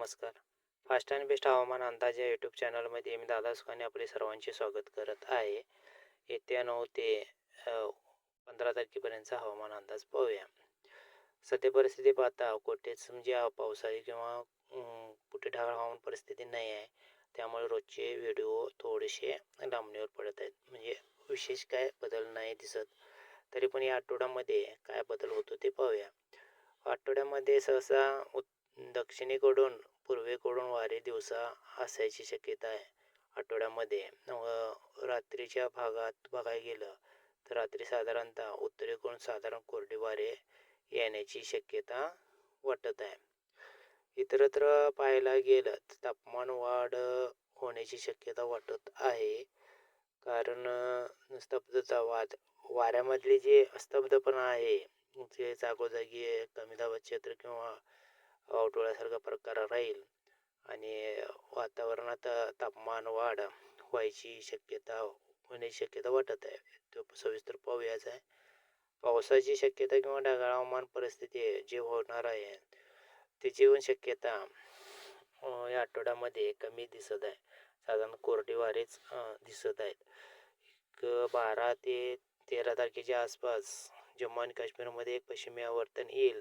नमस्कार. Fast and best हवामान अंदाज या यूट्यूब चॅनलमध्ये मी दादा सुखाने आपले सर्वांचे स्वागत करत आहे. येत्या नऊ ते पंधरा तारखेपर्यंतचा हवामान अंदाज पाहूया. सध्या परिस्थिती पाहता कुठेच म्हणजे पावसाळी किंवा कुठे ढगाळ हवामान परिस्थिती नाही आहे. त्यामुळे रोजचे व्हिडिओ थोडेसे लांबणीवर पडत आहेत. म्हणजे विशेष काय बदल नाही दिसत. तरी पण या आठवड्यामध्ये काय बदल होतो ते पाहूया. आठवड्यामध्ये सहसा उत् दक्षिणेकडून पूर्वेकडून वारे दिवसा असायची शक्यता आहे. आठवड्यामध्ये रात्रीच्या भागात बघायला गेलं तर रात्री साधारणतः उत्तरेकडून साधारण कोरडे वारे येण्याची शक्यता वाटत आहे. इतरत्र पाहायला गेलं तर तापमान वाढ होण्याची शक्यता वाटत आहे. कारण स्तब्धता वाद वाऱ्यामधली जे स्तब्धपणा आहे जे जागोजागी कमी दाबाचे क्षेत्र किंवा वावटोळ्यासारखा प्रकार राहील. आणि वातावरणात तापमान वाढ व्हायची शक्यता होण्याची शक्यता वाटत आहे. तो सविस्तर पाहूयाच आहे. पावसाची शक्यता किंवा ढगाळ हवामान परिस्थिती जे होणार आहे त्याची पण शक्यता या आठवड्यामध्ये कमी दिसत आहे. साधारण कोरडे वारेच दिसत आहेत एक बारा ते तेरा तारखेच्या आसपास जम्मू आणि काश्मीरमध्ये एक पश्चिमी आवर्तन येईल.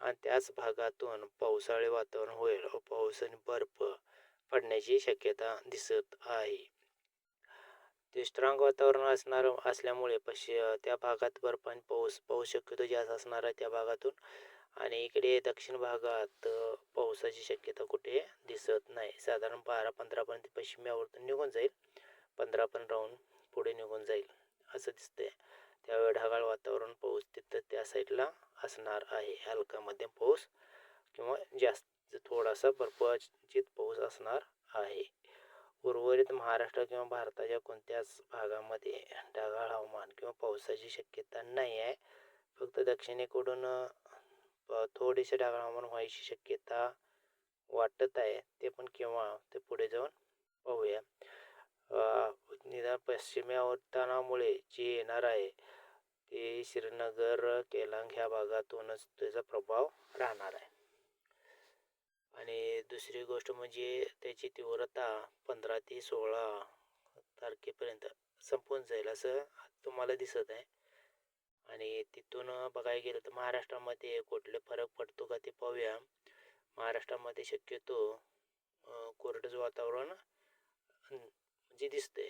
आणि त्याच भागातून पावसाळी वातावरण होईल व पाऊस आणि बर्फ पडण्याची शक्यता दिसत आहे. ते स्ट्रॉंग वातावरण असणार असल्यामुळे पश्चि त्या भागात बर्फ आणि पाऊस पाऊस शक्यतो जास्त असणार आहे त्या भागातून. आणि इकडे दक्षिण भागात पावसाची शक्यता कुठे दिसत नाही. साधारण बारा पंधरापर्यंत पश्चिमी निघून जाईल. पंधरापर्यंत राहून पुढे निघून जाईल असं दिसतंय. त्यावेळी ढगाळ वातावरण पाऊस तिथं त्या साईडला असणार आहे. हलका मध्यम पाऊस किंवा जास्त. थोडासा बर्फाचित पाऊस असणार आहे. उर्वरित महाराष्ट्र किंवा भारताच्या कोणत्याच भागामध्ये ढगाळ हवामान किंवा पावसाची शक्यता नाही आहे. फक्त दक्षिणेकडून थोडेसे ढगाळ हवामान व्हायची शक्यता वाटत आहे. ते पण केव्हा? ते पुढे जाऊन पाहूया. निदान पश्चिमी आवर्तनामुळे जे येणार आहे ते श्रीनगर केलांग ह्या भागातूनच त्याचा प्रभाव राहणार आहे. आणि दुसरी गोष्ट म्हणजे त्याची तीव्रता पंधरा ते सोळा तारखेपर्यंत संपून जाईल असं तुम्हाला दिसत आहे. आणि तिथून बघायला गेलं तर महाराष्ट्रामध्ये कुठले फरक पडतो का ते पाहूया. महाराष्ट्रामध्ये शक्यतो कोरडंच वातावरण म्हणजे दिसतंय.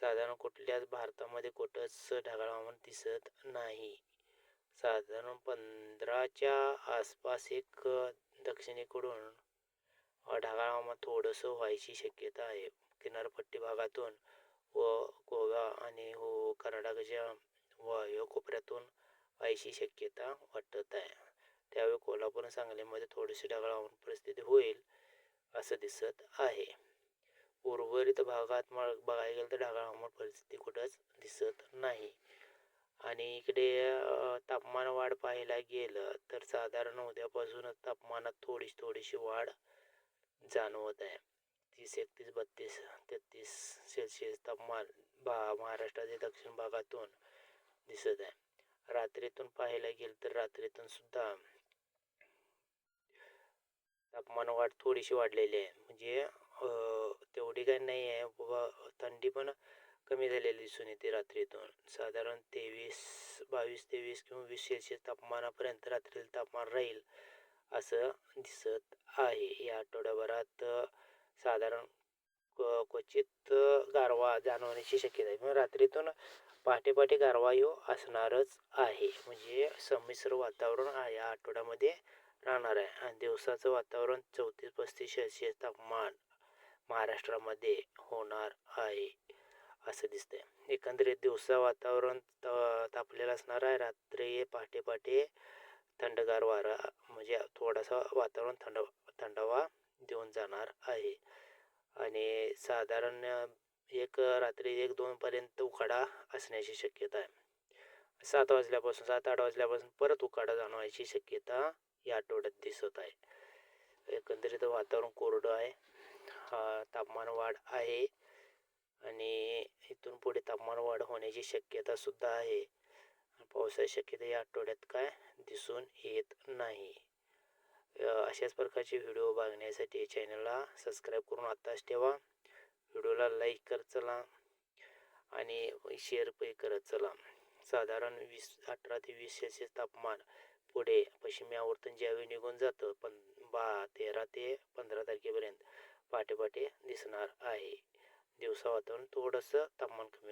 साधारण कुठल्याच भारतामध्ये कुठंच ढगाळ हवामान दिसत नाही. साधारण पंधराच्या आसपास एक दक्षिणेकडून ढगाळ हवामान थोडंसं व्हायची शक्यता आहे. किनारपट्टी भागातून व गोवा आणि हो कर्नाटकाच्या वायव्य कोपऱ्यातून व्हायची शक्यता वाटत आहे. त्यावेळी कोल्हापूर आणि सांगलीमध्ये थोडीशी ढगाळ हवामान परिस्थिती होईल असं दिसत आहे. उर्वरित भागात मग बघायला गेलं तर ढगाळ परिस्थिती कुठंच दिसत नाही. आणि इकडे तापमान वाढ पाहायला गेलं तर साधारण उद्यापासूनच तापमानात थोडीशी थोडीशी वाढ जाणवत आहे. तीस एकतीस बत्तीस तेहतीस सेल्सिअस तापमान भा महाराष्ट्राच्या दक्षिण भागातून दिसत आहे. रात्रीतून पाहायला गेलं तर रात्रीतून सुद्धा तापमान वाढ थोडीशी वाढलेली आहे. म्हणजे तेवढी काही नाही आहे. बाबा थंडी पण कमी झालेली दिसून येते रात्रीतून. साधारण तेवीस बावीस तेवीस किंवा वीस सेल्सिअस तापमानापर्यंत रात्रीचं तापमान राहील असं दिसत आहे. या आठवड्याभरात साधारण क्वचित गारवा जाणवण्याची शक्यता आहे. मग रात्रीतून पहाटे पहाटे गारवा येऊ असणारच आहे. म्हणजे संमिश्र वातावरण या आठवड्यामध्ये राहणार आहे. आणि दिवसाचं वातावरण चौतीस पस्तीस सेल्सिअस तापमान महाराष्ट्रामध्ये होणार आहे असं दिसतंय. एकंदरीत दिवसा वातावरण त- तापलेलं असणार आहे. रात्री पहाटे पहाटे थंडगार वारा म्हणजे थोडासा वातावरण थंड थंडावा देऊन जाणार आहे. आणि साधारण एक रात्री एक दोनपर्यंत उकाडा असण्याची शक्यता आहे. सात वाजल्यापासून सात आठ वाजल्यापासून परत उकाडा जाणवायची शक्यता या आठवड्यात दिसत आहे. एकंदरीत वातावरण कोरडं आहे. हा तापमान वाढ आहे आणि इथून पुढे तापमान वाढ होण्याची शक्यतासुद्धा आहे. पावसाची शक्यता या आठवड्यात काय? दिसून येत नाही. अशाच प्रकारचे व्हिडिओ बघण्यासाठी चॅनलला सबस्क्राईब करून आत्ताच ठेवा. व्हिडिओला लाईक करत चला आणि शेअर पे करत चला. साधारण वीस अठरा ते वीस सेल्सिअस तापमान पुढे पश्चिमी आवर्तन ज्यावेळी निघून जातं पण बा तेरा ते पंधरा तारखेपर्यंत पाटे दिसणार आहे. दिवसा थोडंसं तापमान कमी